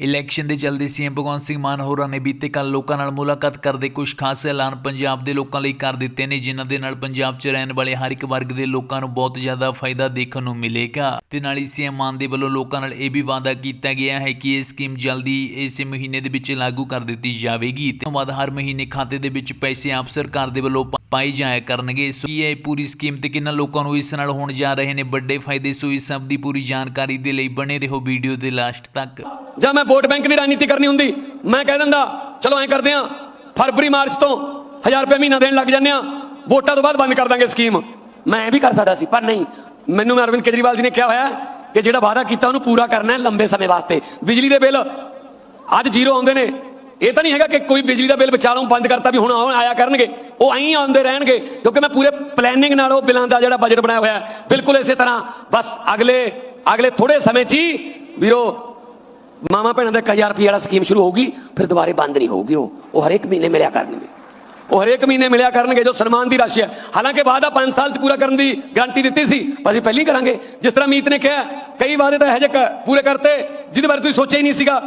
Election ਦੇ ਚੱਲਦੇ CM Bhagwant Singh ਮਾਨ ਹੋਰਾਂ ਨੇ ਬੀਤੇ ਕੱਲ ਲੋਕਾਂ ਨਾਲ ਮੁਲਾਕਾਤ ਕਰਦੇ ਕੁਝ ਖਾਸ ਐਲਾਨ ਪੰਜਾਬ ਦੇ ਲੋਕਾਂ ਲਈ ਕਰ ਦਿੱਤੇ ਨੇ, ਜਿਨ੍ਹਾਂ ਦੇ ਨਾਲ ਪੰਜਾਬ 'ਚ ਰਹਿਣ ਵਾਲੇ ਹਰ ਇੱਕ ਵਰਗ ਦੇ ਲੋਕਾਂ ਨੂੰ ਬਹੁਤ ਜ਼ਿਆਦਾ ਫਾਇਦਾ ਦੇਖਣ ਨੂੰ ਮਿਲੇਗਾ। ਤੇ ਨਾਲ ਹੀ ਸੀਐਮ ਮਾਨ ਦੇ ਵੱਲੋਂ ਲੋਕਾਂ ਨਾਲ ਇਹ ਵੀ ਵਾਅਦਾ ਕੀਤਾ ਗਿਆ ਹੈ ਕਿ ਇਹ ਸਕੀਮ ਜਲਦੀ ਇਸੇ ਮਹੀਨੇ ਦੇ ਵਿੱਚ ਲਾਗੂ ਕਰ ਦਿੱਤੀ ਜਾਵੇਗੀ। ਤੇ ਤੋਂ ਬਾਅਦ ਹਰ ਮਹੀਨੇ ਖਾਤੇ ਦੇ ਵਿੱਚ ਪੈਸੇ ਆਪ ਸਰਕਾਰ ਦੇ ਵੱਲੋਂ ਪਾ- ਪਾਏ ਜਾਇਆ ਕਰਨਗੇ। ਸੋ ਇਹ ਪੂਰੀ ਸਕੀਮ ਤੇ ਕਿੰਨਾ ਲੋਕਾਂ ਨੂੰ ਇਸ ਨਾਲ ਹੋਣ ਜਾ ਰਹੇ ਨੇ ਵੱਡੇ ਫਾਇਦੇ, ਸੋ ਇਸ ਸਭ ਦੀ ਪੂਰੀ ਜਾਣਕਾਰੀ ਦੇ ਲਈ ਬਣੇ ਰਹੋ ਵੀਡੀਓ ਦੇ ਲਾਸਟ ਤੱਕ। ਜਾਂ ਮੈਂ ਵੋਟ ਬੈਂਕ ਦੀ ਰਾਜਨੀਤੀ ਕਰਨੀ ਹੁੰਦੀ, ਮੈਂ ਕਹਿ ਦਿੰਦਾ, ਚਲੋ ਐਂ ਕਰਦੇ ਆ, ਫਰਵਰੀ, ਮਾਰਚ ਤੋਂ 1000 ਰੁਪਏ ਮਹੀਨਾ ਦੇਣ ਲੱਗ ਜਾਂਦੇ ਆ, ਵੋਟਾਂ ਤੋਂ ਬਾਅਦ ਬੰਦ ਕਰ ਦਾਂਗੇ ਸਕੀਮ। ਮੈਂ ਇਹ ਵੀ ਕਰ ਸਕਦਾ ਸੀ, ਪਰ ਨਹੀਂ। ਮੈਨੂੰ ਮੈਂ ਅਰਵਿੰਦ ਕੇਜਰੀਵਾਲ ਜੀ ਨੇ ਕਿਹਾ ਹੋਇਆ ਕਿ ਜਿਹੜਾ ਵਾਅਦਾ ਕੀਤਾ ਉਹਨੂੰ ਪੂਰਾ ਕਰਨਾ ਹੈ ਲੰਬੇ ਸਮੇਂ ਵਾਸਤੇ। ਬਿਜਲੀ ਦੇ ਬਿੱਲ ਅੱਜ ਜ਼ੀਰੋ ਆਉਂਦੇ ਨੇ। ਇਹ ਤਾਂ ਨਹੀਂ ਹੈਗਾ ਕਿ ਕੋਈ ਬਿਜਲੀ ਦਾ ਬਿੱਲ ਵਿਚਾਲੋਂ ਬੰਦ ਕਰਤਾ ਵੀ ਹੁਣ ਆਉਣ ਆਇਆ ਕਰਨਗੇ। ਉਹ ਐਂ ਆਉਂਦੇ ਰਹਿਣਗੇ, ਕਿਉਂਕਿ ਮੈਂ ਪੂਰੇ ਪਲੈਨਿੰਗ ਨਾਲ ਉਹ ਬਿੱਲਾਂ ਦਾ ਜਿਹੜਾ ਬਜਟ ਬਣਾਇਆ ਹੋਇਆ ਬਿਲਕੁਲ ਇਸੇ ਤਰ੍ਹਾਂ। ਬਸ ਅਗਲੇ ਅਗਲੇ ਥੋੜੇ ਸਮੇਂ 'ਚ ਹੀ ਵੀਰੋ ਮਾਮਾ ਭੈਣਾਂ ਦਾ 1000 ਰੁਪਏ ਵਾਲਾ ਸਕੀਮ ਸ਼ੁਰੂ ਹੋਊਗੀ, ਫਿਰ ਦੁਬਾਰੇ ਬੰਦ ਨਹੀਂ ਹੋਊਗੀ ਉਹ। ਉਹ ਹਰੇਕ ਮਹੀਨੇ ਮਿਲਿਆ ਕਰਨਗੇ। ਉਹ ਹਰੇਕ ਮਹੀਨੇ ਮਿਲਿਆ ਕਰਨਗੇ, ਜੋ ਸਨਮਾਨ ਦੀ ਰਾਸ਼ੀ ਹੈ। ਹਾਲਾਂਕਿ ਵਾਅਦਾ 5 ਸਾਲ ਚ ਪੂਰਾ ਕਰਨ ਦੀ ਗਾਰੰਟੀ ਦਿੱਤੀ ਸੀ, ਪਰ ਅਸੀਂ ਪਹਿਲੀ ਕਰਾਂਗੇ। ਜਿਸ ਤਰ੍ਹਾਂ ਮੀਤ ਨੇ ਕਿਹਾ, ਕਈ ਵਾਅਦੇ ਤਾਂ ਇਹੋ ਜਿਹੇ ਪੂਰੇ ਕਰਤੇ, ਜਿਹਦੇ ਬਾਰੇ ਤੁਸੀਂ ਸੋਚਿਆ ਹੀ ਨਹੀਂ ਸੀਗਾ।